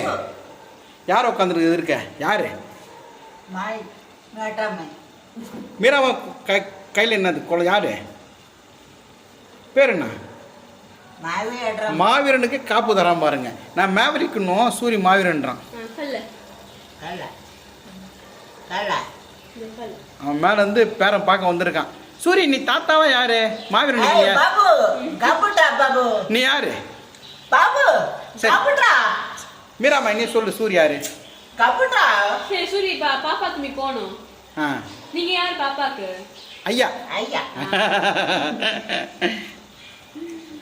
யார் உட்காந்துருக்கு இருக்க யார்? மீராவா கை கையில் என்னது? கொலை யார்? பேர் என்ன மாவீரனுக்கு காப்பு தரான் பாருங்க. நான் மேவரிக்கணும் சூரி மாவீரன்றான். அவன் மேலே வந்து பேரன் பார்க்க வந்திருக்கான். சூரி நீ தாத்தாவா யாரு? மாவீரன் நீ யாரு? பாபு சரி. மீராமா நீ சொல்லு சூரி யாரு? கப்புட்டா சரி சூரி பா பாப்பாக்கு நீ போகணும். ஆ. நீங்க யார் பாப்பாக்கு? ஐயா. ஐயா.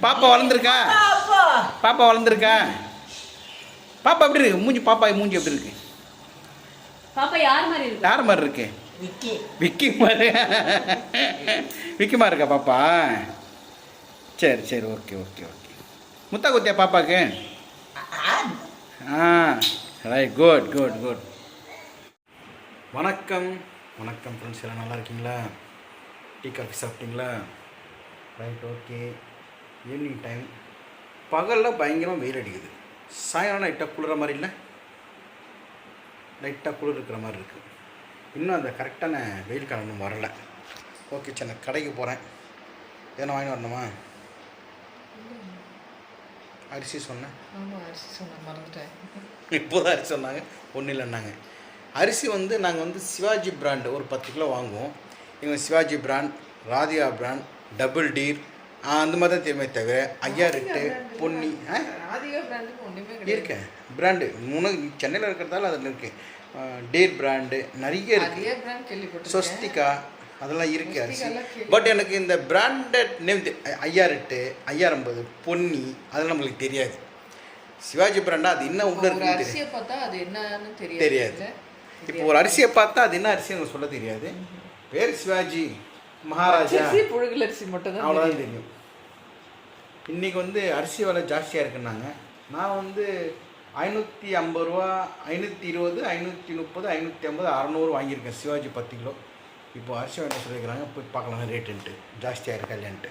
பாப்பா வளர்ந்துருக்கா? பாப்பா வளர்ந்துருக்கா? பாப்பா எப்படி இருக்கு? மூஞ்சி பாப்பா மூஞ்சி எப்படி இருக்கு? பாப்பா யார் மாதிரி இருக்கு? யார் மாதிரி இருக்கு? விக்கி. விக்கி மாதிரி. விக்கி மாதிரி இருக்கா பாப்பா? சரி சரி ஓகே ஓகே ஓகே. முத்தா குத்தியா பாப்பாக்கு? ஆ ரைட் குட் குட் குட் வணக்கம். வணக்கம் ஃப்ரெண்ட்ஸ் எல்லாம் நல்லா இருக்கீங்களா? டீ காஃபி சாப்பிட்டீங்களா? ரைட் ஓகே ஈவினிங் டைம் பகலில் பயங்கரமாக வெயில் அடிக்குது. சாயங்காலம் லைட்டாக குளிர மாதிரி இல்லை? லைட்டாக குளிர் இருக்கிற மாதிரி இருக்குது இன்னும் அந்த கரெக்டான வெயில் காலம் இன்னும் ஓகே சார் நான் கடைக்கு போகிறேன் எதனா வாங்கி வரணுமா? அரிசி சொன்னேன். ஆமாம் அரிசி மறந்துட்டேன். இப்போதான் அரிசி சொன்னாங்க. ஒன்றும் இல்லைன்னாங்க. அரிசி வந்து நாங்கள் வந்து சிவாஜி பிராண்டு ஒரு பத்து கிலோ வாங்குவோம். இவங்க Sivaji brand Radhika brand double deer அந்த மாதிரி தான் தெரியுமே தவிர ஐயா ரெட்டு பொன்னி இருக்கேன் பிராண்டு. மூணு சென்னையில் இருக்கிறதால அதில் இருக்குது டீர் பிராண்டு நிறைய இருக்குது சொஸ்திகா அதெல்லாம் இருக்குது அரிசி பட் எனக்கு இந்த பிராண்டட் நேம் ஐயா ரெட்டு ஐயா ஐம்பது பொன்னி அதெல்லாம் நம்மளுக்கு தெரியாது. சிவாஜி பிராண்டா அது என்ன உள்ள இருக்குன்னு அரிசியை பார்த்தா அது என்னன்னு தெரியாது? இப்போ ஒரு அரிசியை பார்த்தா அது என்ன அரிசி எனக்கு சொல்ல தெரியாது. பேர் சிவாஜி மகாராஜா. அரிசி புழுங்கல் அரிசி மட்டும் தான் அவ்வளோதான் தெரியும். இன்னைக்கு வந்து அரிசி விலை ஜாஸ்தியாக இருக்குன்னாங்க. நான் வந்து ஐநூற்றி ஐம்பது ரூபா ஐநூற்றி இருபது ஐநூற்றி முப்பது ஐநூற்றி ஐம்பது அறநூறு வாங்கியிருக்கேன் சிவாஜி பத்து கிலோ. இப்போ அரிசி வேலை சொல்லியிருக்கிறாங்க? போய் பார்க்கலாம் ரேட்டுன்ட்டு ஜாஸ்தியாக இருக்கா இல்லைன்ட்டு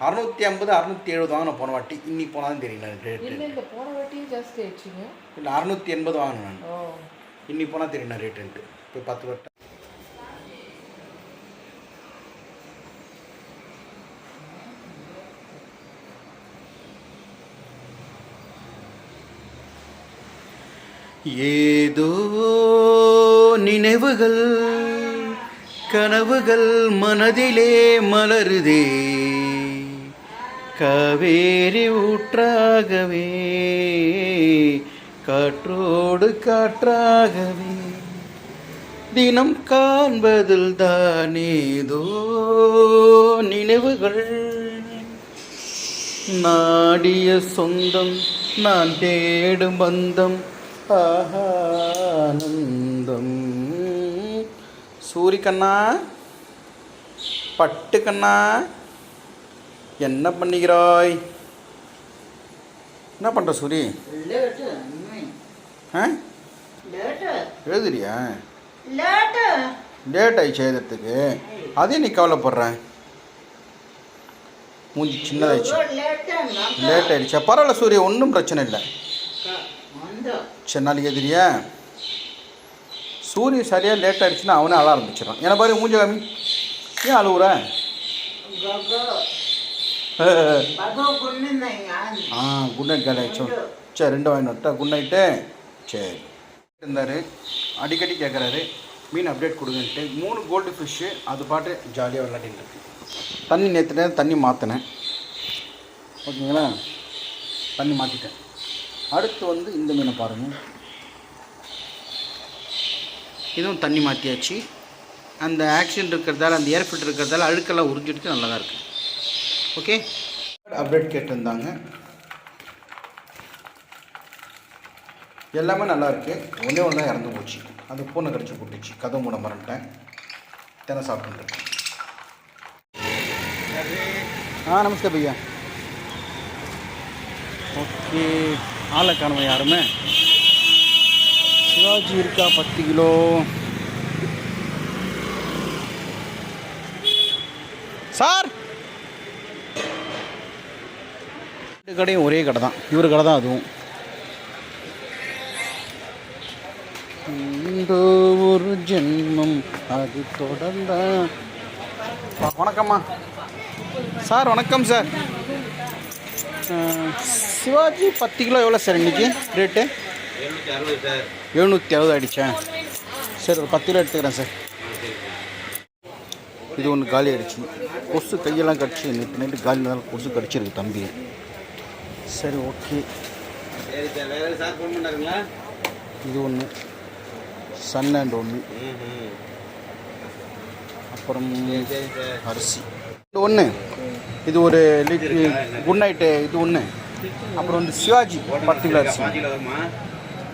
அறநூற்றி ஐம்பது அறநூற்றி எழுபது வாங்கின போன வாட்டி. இன்னைக்கு போனால் தான் தெரியும் இல்ல ரேட்டு இல்ல போன வாட்டியும் ஜாஸ்தி ஆயிடுச்சுங்க. இல்லை அறநூற்றி எண்பது வாங்கினேன் நான். ஓ. இன்னைக்கு போனால் தெரியும் ரேட்டுன்ட்டு போய் பத்து வட்டம் ஏதோ நினைவுகள் கனவுகள் மனதிலே மலருதே. காவேரி ஊற்றாகவே காற்றோடு காற்றாகவே. தினம் காண்பதில் தானேதோ நினைவுகள். நாடிய சொந்தம் நான் தேடும் பந்தம் ஆனந்தம். சூரிக்கண்ணா பட்டு கண்ணா என்ன பண்ணுகிறாய் என்ன பண்ணுற சூரி? ஆ? எழுதுறியா? லேட் ஆயிடுச்சு எழுதுறதுக்கு அதே நீ கவலைப்படுற. மூஞ்சி சின்னதாயிடுச்சு. லேட் ஆயிடுச்சா. பரவாயில்ல சூரிய ஒன்றும் பிரச்சனை இல்லை. சரி நாளைக்கு எதிரியா சூரியன் சரியாக லேட் ஆகிடுச்சுன்னா அவனே அழ ஆரம்பிச்சிடறான். என்ன பாரு மூஞ்ச காமி? ஏன் அழுகுற ஆ குட் நைட் கேட் ஆகிடுச்சு சரி ரெண்டு வாங்கி நட்டா குட் நைட்டு சரி இருந்தார். அடிக்கடி கேட்குறாரு மீன் அப்டேட் கொடுங்கன்ட்டு. மூணு கோல்டு ஃபிஷ்ஷு அது பாட்டு ஜாலியாக விளையாடிட்டு இருக்கு. தண்ணி நேற்றுனேன் தண்ணி மாற்றினேன் ஓகேங்களா? தண்ணி மாற்றிட்டேன் அடுத்து வந்து இந்த மீனை பாருங்கள் இதுவும் தண்ணி மாற்றியாச்சு அந்த ஆக்சிடென்ட் இருக்கிறதால அந்த ஏர் ஃபில்டர் இருக்கிறதால அழுக்கெல்லாம் உறிஞ்சிட்டு நல்லா தான் இருக்குது ஓகே அப்டேட் கேட்டிருந்தாங்க. எல்லாமே நல்லாயிருக்கு ஒன்றே ஒன்று தான் இறந்து போச்சு. அது பூனை கடிச்சு போட்டுச்சு கதவு மூட மறந்துட்டேன். தினம் சாப்பிட்டுருக்கேன் ஆ நமஸ்தே பையா. ஓகே ஆளை காணுமா யாருமே? சிவாஜி இருக்கா? பத்து கிலோ. சார்! ரெண்டு கடையும் ஒரே கடை தான். இவர் கடை தான் அதுவும். இந்த ஒரு ஜென்மம் அது தொடர்ந்த. வணக்கம்மா. சார் வணக்கம் சார். சிவாஜி பத்து கிலோ எவ்வளோ சார் இன்னைக்கு? ரேட்டு எழுநூற்றி அறுபது சார். சரி ஒரு பத்து கிலோ எடுத்துக்கிறேன் சார். இது ஒன்று காலி ஆயிடுச்சு. கொசு கையெல்லாம் கடிச்சு நேற்று நைட்டு காலி கொசு கடிச்சிருக்கு தம்பி. சரி ஓகே. இது ஒன்று சன் அண்ட் ஒன்று அப்புறம் அரிசி. இது ஒன்று இது ஒரு குட் நைட்டு இது ஒன்று அப்புறம் வந்து சிவாஜி பத்து கிலோ அரிசி.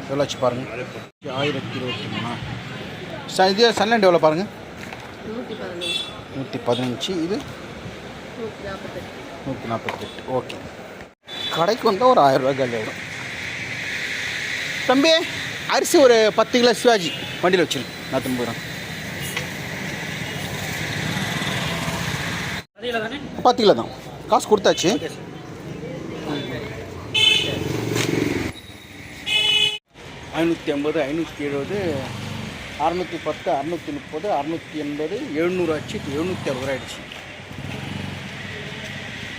எவ்வளோச்சு எவ்வளோ ஆச்சு பாருங்கள் ஆயிரத்தி இருபத்தி மூணா. ச இது சன்லேண்ட் எவ்வளோ பாருங்கள் நூற்றி பதினஞ்சு. இது? நூற்றி நாற்பத்தெட்டு. ஓகே. கடைக்கு வந்தால் ஒரு ஆயிரம் ரூபாய் காலி ஆகிடும் தம்பி அரிசி ஒரு பத்து கிலோ சிவாஜி. வண்டியில் வச்சிரு. நான் திரும்புகிறேன் பத்து கிலோ தான். காசு கொடுத்தாச்சு. ஐநூற்றி ஐம்பது ஐநூற்றி எழுபது அறநூற்றி பத்து அறநூற்றி முப்பது அறநூற்றி எண்பது எழுநூறு ஆச்சு இப்போ எழுநூற்றி அறுபது ஆயிடுச்சு.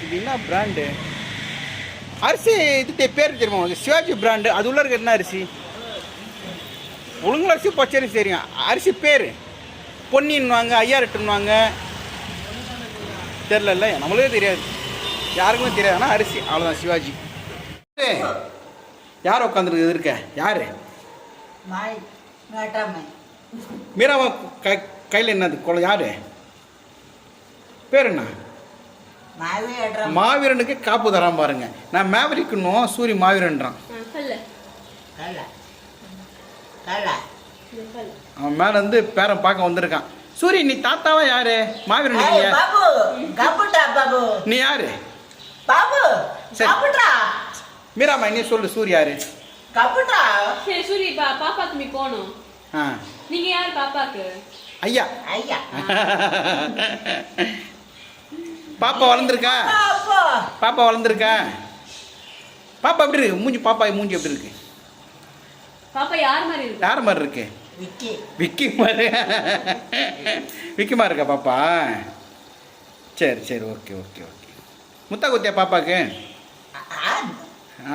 இது என்ன பிராண்டு அரிசி இது பேர் தெரியுமா சிவாஜி பிராண்டு அது உள்ள இருக்க என்ன அரிசி? ஒழுங்குல அரிசி பச்சரிசி தெரியும் அரிசி பேர். பொன்னின்வாங்க ஐயாரெட்டுன்னுவாங்க தெரிலல்ல நம்மளுக்கே தெரியாது. யாருக்குமே தெரியாது. ஆனால் அரிசி. அவ்வளோதான் சிவாஜி. யார் உட்காந்துருக்கு இருக்க யார்? மாய் வேட்டாமை மீராவா கை கையில் என்னது? குழந்தை யார்? பேர் என்ன மாவீரனுக்கு காப்பு தரான் பாருங்க. நான் மேவரிக்கணும் சூரி மாவீரன்றான். அவன் மேலே வந்து பேரன் பார்க்க வந்திருக்கான். சூரி நீ தாத்தாவா யாரு? மாவீரன் நீ யாரு? மீராமா நீ சொல்லு சூரி யாரு? கப்புட்டா சரி சூரி பா பாப்பாக்கு நீ போகணும். ஆ. நீங்க யார் பாப்பாக்கு? ஐயா. ஐயா. பாப்பா வளர்ந்துருக்கா? பாப்பா வளர்ந்துருக்கா? பாப்பா எப்படி இருக்கு? மூஞ்சி பாப்பா மூஞ்சி எப்படி இருக்கு? பாப்பா யார் மாதிரி இருக்கு? யார் மாதிரி இருக்கு? விக்கி. விக்கி மாதிரி. விக்கி மாதிரி இருக்கா பாப்பா? சரி சரி ஓகே ஓகே ஓகே. முத்தா குத்தியா பாப்பாக்கு?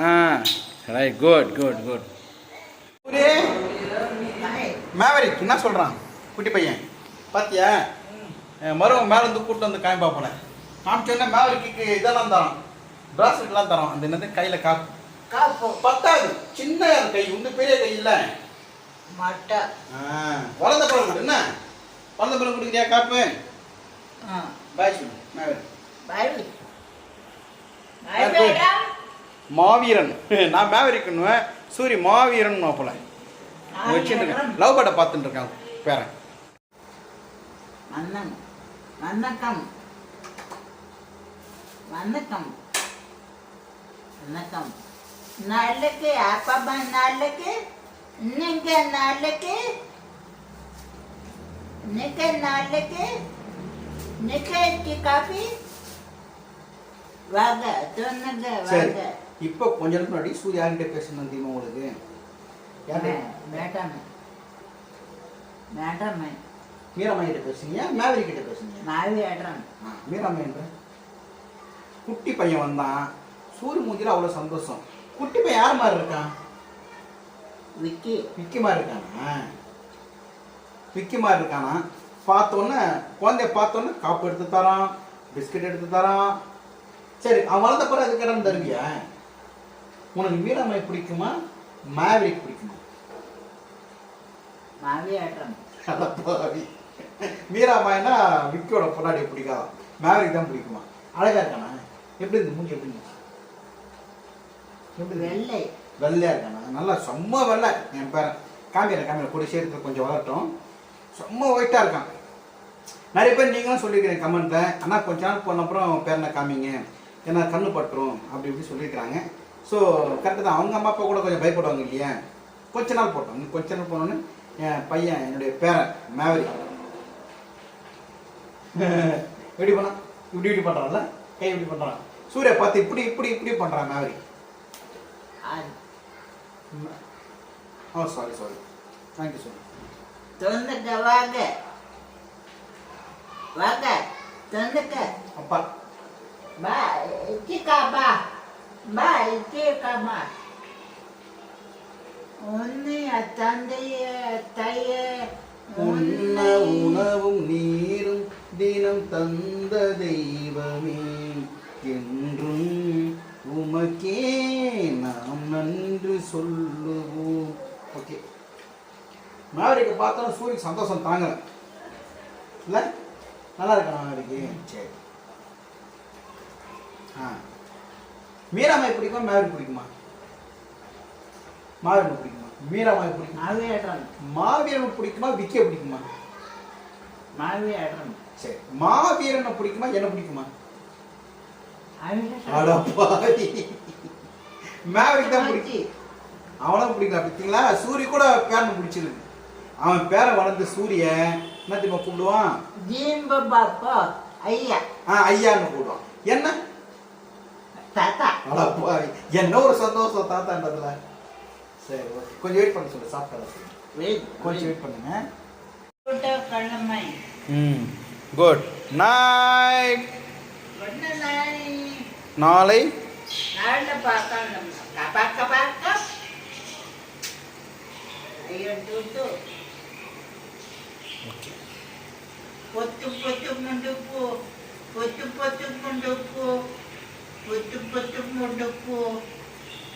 ஆ. Right good good good. Maverick என்ன சொல்கிறான் குட்டி பையன். பாத்தியா? மருவன் மேலே இருந்து கூட்டு வந்து காயம் பார்ப்பல காமிச்சோன்னா மேவரிக்கு இதெல்லாம் தரோம் பிராஸ்லெட்லாம் தரோம் அந்த என்னது? கையில் காப்பு. காப்பு. பத்தாது. சின்ன கை? வந்து பெரிய கை இல்லை. மட்டை. வளர்ந்த பழம் கொடு என்ன? வளர்ந்த பழம் கொடுக்குறியா காப்பு? ஆ. பாய் சொல்லு மேவரிக் பாய் மாவீரன். நான் மேவரிக்கணுவேன் சூரி மாவீரன் மாப்பிள்ள வச்சுட்டு இருக்கேன் லவ் பேர்டை பார்த்துட்டு இருக்கான் பேரன். வண்ணம் வணக்கம் வணக்கம் வணக்கம் நாளைக்கு அப்பா நாளைக்கு நீங்க நாளைக்கு நீங்க நாளைக்கு நீங்க காஃபி வாங்க சொன்னங்க வாங்க. இப்போ கொஞ்ச நேரத்துக்கு முன்னாடி சூர்யா யார்கிட்ட பேசணும் தெரியுமா உங்களுக்கு? யார்கிட்ட மேடம் மேடம் மீராமா கிட்ட பேசுனீங்க மேவரி கிட்ட பேசுனீங்க? மாவி ஆடுறோம் ஆ, மீராமா என்ற குட்டி பையன் வந்தான். சூரிய மூஞ்சில அவ்வளோ சந்தோஷம். குட்டி பையன் யார் மாதிரி இருக்கான்? விக்கி. விக்கி மாதிரி இருக்கானா? விக்கி மாதிரி இருக்கானா? பார்த்தோன்னே குழந்தைய பார்த்தோன்னே காப்பு எடுத்து தரான் பிஸ்கட் எடுத்து தரான். சரி அவன் வளர்ந்த பிறகு அதுக்கு இடம் தருவியா? உனக்கு மீராமாய் பிடிக்குமா? மேவரிக் பிடிக்குமா. மீராமாய்னா விக்கியோட பொன்னாடி பிடிக்காதான் மேவரிக் தான் பிடிக்குமா? அழகா இருக்கானா? எப்படி இந்த மூஞ்சி எப்படி? எப்படி இருக்கு? வெள்ளை. வெள்ளையா இருக்கானா? நல்லா செம்ம வெள்ளை. என் பேரன் காமிக்கிறேன் காமிக்கிறேன் கூட சேர்த்து கொஞ்சம் வளரட்டும். செம்ம ஒயிட்டாக இருக்கான். நிறைய பேர் நீங்களும் சொல்லியிருக்கிறீங்க கமெண்ட்டில் ஆனால் கொஞ்ச நாள் போன அப்புறம் பேரனை காமிங்க? ஏன்னா கண்ணு பட்டுரும். அப்படி இப்படி சொல்லியிருக்கிறாங்க ஸோ கரெக்டு தான். அவங்க அம்மா அப்பா கூட கொஞ்சம் பயப்படுவாங்க இல்லையா? கொஞ்ச நாள் போட்டோம். கொஞ்ச நாள் போனோன்னு என் பையன் என்னுடைய பேரன் மேவரி எப்படி பண்ணான் இப்படி இப்படி பண்ணுறான்ல கை இப்படி பண்ணுறான் சூர்யா பார்த்து இப்படி இப்படி இப்படி பண்ணுறான் மேவரி ஆ- ஓ சாரி சாரி தேங்க்யூ சொல்லு திறந்துக்க வாங்க. வாங்க. திறந்துக்க. அப்பா. பா இச்சிக்கா பா. இச்சிக்காமா உன்னைய தந்தைய தைய உணவும் நீரும் தினம் தந்த தெய்வமே என்றும் உமக்கே நாம் நன்றி சொல்லுவோம் ஓகே மேவரிக்கை பார்த்தாலும் சூரியக்கு சந்தோஷம் தாங்கல. இல்லை? நல்லா இருக்கா மேவரிக்கு சரி. ஆ. மீராமாய் பிடிக்குமா மேவரி பிடிக்குமா? மாவீரனை பிடிக்குமா? மீராமாய் பிடிக்குமா? மாவியாடுறோம் மாவீரனை பிடிக்குமா விக்கிய பிடிக்குமா? மாவியாடுறோம் சரி மாவீரனை பிடிக்குமா என்ன பிடிக்குமா? அடப்பாவி மேவரிக் தான் பிடிக்கும். அவனை பிடிக்கல பார்த்தீங்களா சூரிய கூட பேரனை பிடிச்சிருக்கு அவன் பேரை வளர்ந்த சூரிய என்ன தெரியுமா கூப்பிடுவான்? ஐயா. ஆ ஐயான்னு கூப்பிடுவான். என்ன? தாத்தா. என்ன ஒரு சந்தோஷம் தாத்தான்றதுல? சரி ஓகே கொஞ்சம் வெயிட் பண்ண சொல்லு சாப்பிட்டா வெயிட் கொஞ்சம் வெயிட் பண்ணுங்க. ம் குட் நைட் நாளை? பொத்து பொத்து கொண்டு போ. பொத்து பொத்து கொண்டு போ. புத்து புத்து முடுப்பு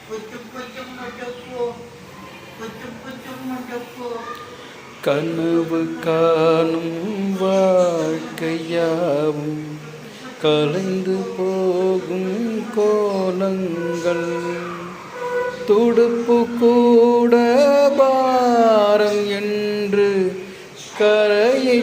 புத்து புத்து முடுப்பு புத்து புத்து முடுப்பு. கனவு காணும் வாழ்க்கையாவும் கலைந்து போகும் கோலங்கள். துடுப்பு கூட பாரம் என்று கரையை